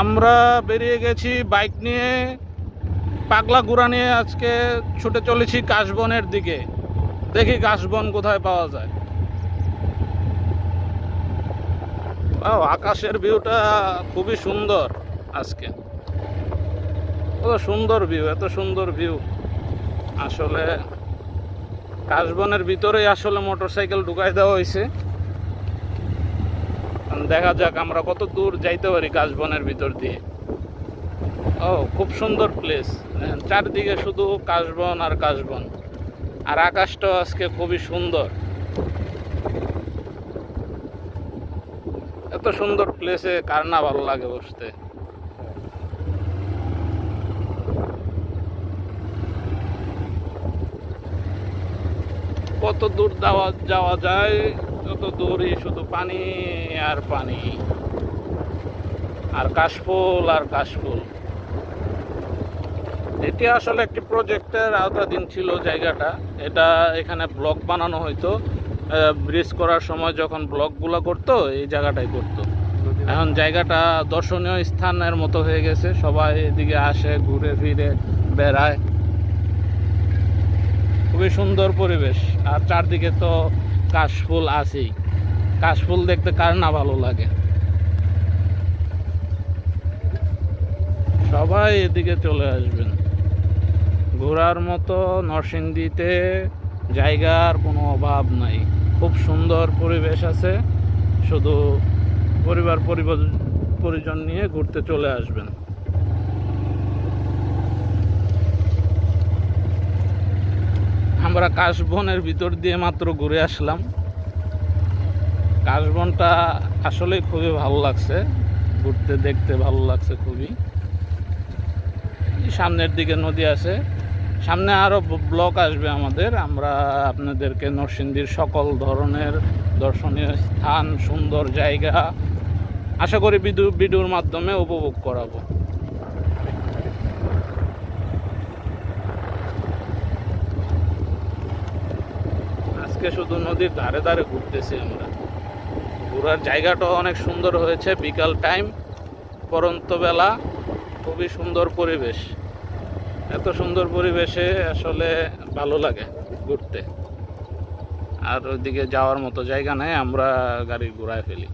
আমরা বেরিয়ে গেছি বাইক নিয়ে, পাগলা গুড়া নিয়ে আজকে ছুটে চলেছি কাশবনের দিকে। দেখি কাশবন কোথায় পাওয়া যায়। আকাশের ভিউটা খুবই সুন্দর আজকে। কত সুন্দর ভিউ, এত সুন্দর ভিউ। আসলে কাশবনের ভিতরেই আসলে মোটরসাইকেল ঢুকাই দেওয়া হয়েছে। দেখা যাক, আমরা কত দূর যাইতে পারি কাশবনের ভিতর দিয়ে। ও, খুব সুন্দর প্লেস চারদিকে শুধু কাশবন আর কাশবন। আর আকাশটাও আজকে খুবই সুন্দর। এত সুন্দর প্লেসে কার না ভালো লাগে বসতে। কত দূর যাওয়া যাওয়া যায় তত দূরই শুধু পানি আর পানি। আর কাশফুল আর কাশফুল। এটি আসলে একটি প্রজেক্টের আওতাধীন ছিল জায়গাটা। এটা এখানে ব্লক বানানো হইতো। ব্রিজ করার সময় যখন ব্লকগুলো করতো, এই জায়গাটাই করতো। এখন জায়গাটা দর্শনীয় স্থানের মতো হয়ে গেছে। সবাই এদিকে আসে, ঘুরে ফিরে, বেড়ায়। খুবই সুন্দর পরিবেশ। আর চারদিকে তো কাশফুল আছেই। কাশফুল দেখতে কার না ভালো লাগে। সবাই এদিকে চলে আসবেন। ঘোরার মতো নরসিংদীতে জায়গার কোনো অভাব নাই। খুব সুন্দর পরিবেশ আছে। শুধু পরিবার পরিবার পরিজন নিয়ে ঘুরতে চলে আসবেন। আমরা কাশবনের ভিতর দিয়ে মাত্র ঘুরে আসলাম। কাশবনটা আসলে খুবই ভালো লাগছে। ঘুরতে, দেখতে ভালো লাগছে খুবই। সামনের দিকে নদী আছে। সামনে আরও ব্লক আসবে আমাদের। আমরা আপনাদেরকে নরসিংদীর সকল ধরনের দর্শনীয় স্থান, সুন্দর জায়গা, আশা করি ভিডিওর মাধ্যমে উপভোগ করাবো। আজকে শুধু নদীর ধারে ধারে ঘুরতেছি আমরা। ঘোরার জায়গাটাও অনেক সুন্দর হয়েছে, বিকাল টাইম পরন্ত বেলা খুবই সুন্দর পরিবেশ। এত সুন্দর পরিবেশে আসলে ভালো লাগে ঘুরতে। আর ওইদিকে যাওয়ার মতো জায়গা নেই, আমরা গাড়ি ঘুরায় ফেলি।